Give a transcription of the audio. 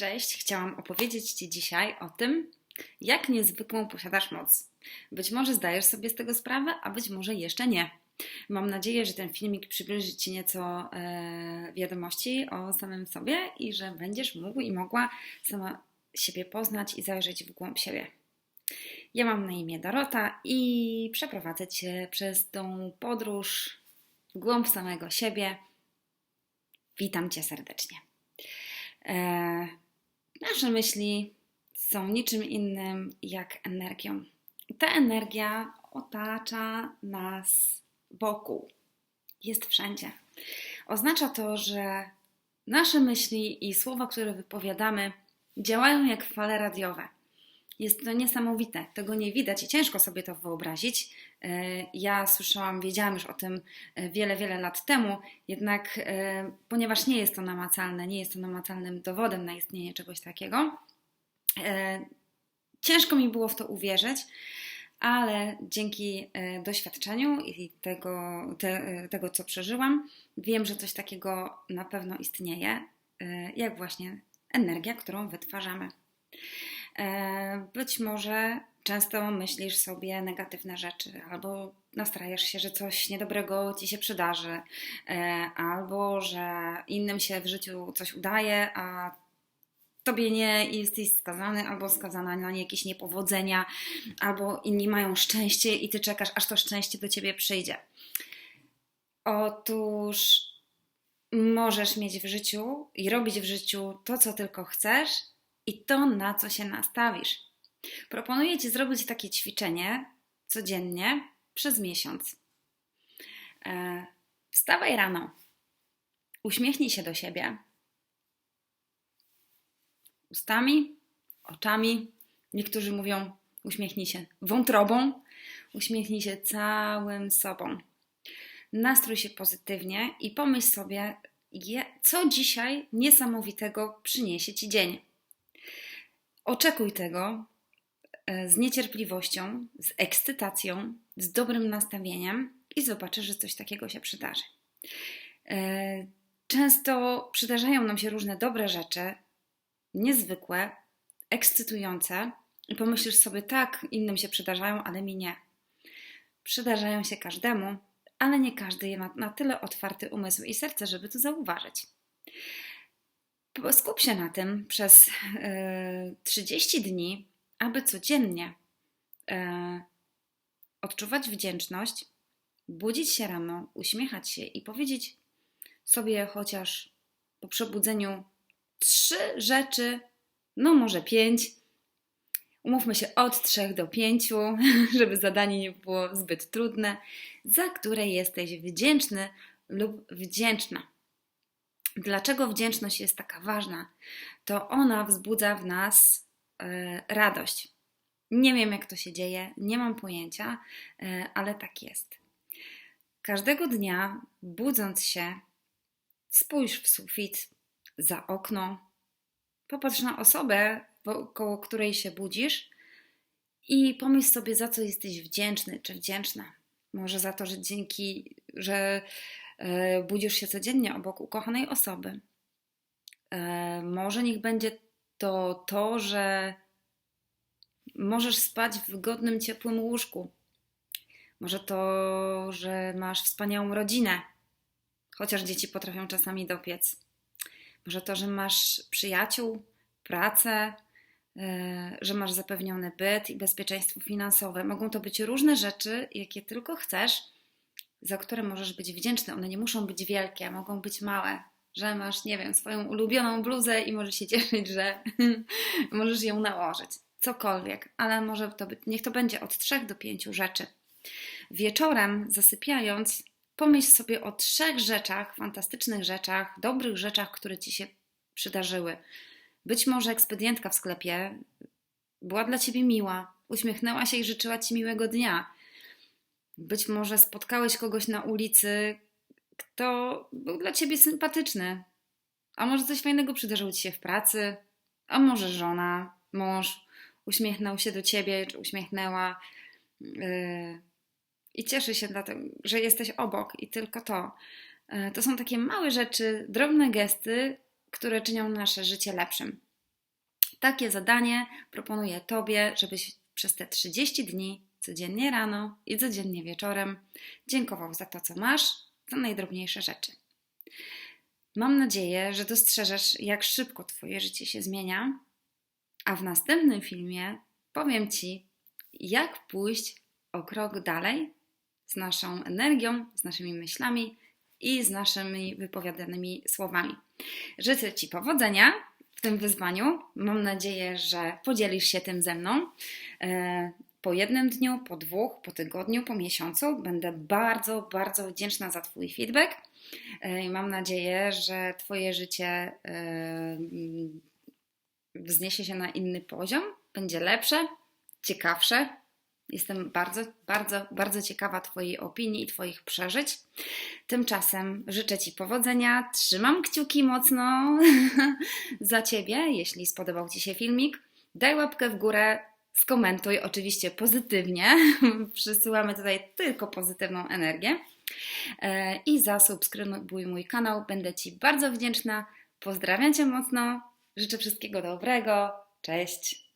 Cześć, chciałam opowiedzieć Ci dzisiaj o tym, jak niezwykłą posiadasz moc. Być może zdajesz sobie z tego sprawę, a być może jeszcze nie. Mam nadzieję, że ten filmik przybliży Ci nieco e, wiadomości o samym sobie i że będziesz mógł i mogła sama siebie poznać i zajrzeć w głąb siebie. Ja mam na imię Dorota i przeprowadzę Cię przez tą podróż w głąb samego siebie. Witam Cię serdecznie. E, nasze myśli są niczym innym jak energią. Ta energia otacza nas wokół, jest wszędzie. Oznacza to, że nasze myśli i słowa, które wypowiadamy, działają jak fale radiowe. Jest to niesamowite, tego nie widać i ciężko sobie to wyobrazić. E, ja słyszałam, wiedziałam już o tym e, wiele, wiele lat temu, jednak e, ponieważ nie jest to namacalne, nie jest to namacalnym dowodem na istnienie czegoś takiego, ciężko mi było w to uwierzyć, ale dzięki doświadczeniu i tego, te, tego co przeżyłam, wiem, że coś takiego na pewno istnieje, jak właśnie energia, którą wytwarzamy. E, być może często myślisz sobie negatywne rzeczy, albo nastrajasz się, że coś niedobrego ci się przydarzy, e, albo że innym się w życiu coś udaje, a tobie nie jesteś skazany albo skazana na jakieś niepowodzenia, albo inni mają szczęście i ty czekasz, aż to szczęście do ciebie przyjdzie. Otóż możesz mieć w życiu i robić w życiu to, co tylko chcesz, i to, na co się nastawisz. Proponuję Ci zrobić takie ćwiczenie codziennie przez miesiąc. E, wstawaj rano, uśmiechnij się do siebie ustami, oczami. Niektórzy mówią, uśmiechnij się wątrobą, uśmiechnij się całym sobą. Nastrój się pozytywnie i pomyśl sobie, co dzisiaj niesamowitego przyniesie Ci dzień. Oczekuj tego e, z niecierpliwością, z ekscytacją, z dobrym nastawieniem i zobaczysz, że coś takiego się przydarzy. E, często przydarzają nam się różne dobre rzeczy, niezwykłe, ekscytujące, i pomyślisz sobie, tak, innym się przydarzają, ale mi nie. Przydarzają się każdemu, ale nie każdy ma na tyle otwarty umysł i serce, żeby to zauważyć. Skup się na tym przez 30 e, dni, aby codziennie e, odczuwać wdzięczność, budzić się rano, uśmiechać się i powiedzieć sobie chociaż po przebudzeniu trzy rzeczy, no może pięć. Umówmy się od trzech do pięciu, żeby zadanie nie było zbyt trudne, za które jesteś wdzięczny lub wdzięczna. Dlaczego wdzięczność jest taka ważna? To ona wzbudza w nas e, radość. Nie wiem, jak to się dzieje, nie mam pojęcia, e, ale tak jest. Każdego dnia, budząc się, spójrz w sufit, za okno, popatrz na osobę, koło której się budzisz i pomyśl sobie, za co jesteś wdzięczny czy wdzięczna. Może za to, że dzięki, że budzisz się codziennie obok ukochanej osoby. E, może niech będzie to to, że możesz spać w wygodnym, ciepłym łóżku. Może to, że masz wspaniałą rodzinę, chociaż dzieci potrafią czasami dopiec. Może to, że masz przyjaciół, pracę, e, że masz zapewniony byt i bezpieczeństwo finansowe. Mogą to być różne rzeczy, jakie tylko chcesz za które możesz być wdzięczny. One nie muszą być wielkie, mogą być małe. Że masz, nie wiem, swoją ulubioną bluzę i możesz się cieszyć, że możesz ją nałożyć. Cokolwiek, ale może to być, niech to będzie od trzech do pięciu rzeczy. Wieczorem, zasypiając, pomyśl sobie o trzech rzeczach, fantastycznych rzeczach, dobrych rzeczach, które ci się przydarzyły. Być może ekspedientka w sklepie była dla ciebie miła, uśmiechnęła się i życzyła ci miłego dnia być może spotkałeś kogoś na ulicy, kto był dla ciebie sympatyczny. A może coś fajnego przydarzyło ci się w pracy, a może żona, mąż uśmiechnął się do ciebie, czy uśmiechnęła yy, i cieszy się że jesteś obok i tylko to. Yy, to są takie małe rzeczy, drobne gesty, które czynią nasze życie lepszym. Takie zadanie proponuję Tobie, żebyś przez te 30 dni, codziennie rano i codziennie wieczorem, dziękował za to, co masz, za najdrobniejsze rzeczy. Mam nadzieję, że dostrzeżesz, jak szybko Twoje życie się zmienia, a w następnym filmie powiem Ci, jak pójść o krok dalej z naszą energią, z naszymi myślami i z naszymi wypowiadanymi słowami. Życzę Ci powodzenia w tym wyzwaniu. Mam nadzieję, że podzielisz się tym ze mną. Po jednym dniu, po dwóch, po tygodniu, po miesiącu będę bardzo, bardzo wdzięczna za Twój feedback. E, I mam nadzieję, że Twoje życie e, mm, wzniesie się na inny poziom, będzie lepsze, ciekawsze. Jestem bardzo, bardzo, bardzo ciekawa Twojej opinii i Twoich przeżyć. Tymczasem życzę Ci powodzenia, trzymam kciuki mocno za Ciebie, jeśli spodobał Ci się filmik. Daj łapkę w górę, skomentuj oczywiście pozytywnie. Przysyłamy tutaj tylko pozytywną energię. E, I zasubskrybuj mój kanał, będę Ci bardzo wdzięczna. Pozdrawiam Cię mocno, życzę wszystkiego dobrego. Cześć!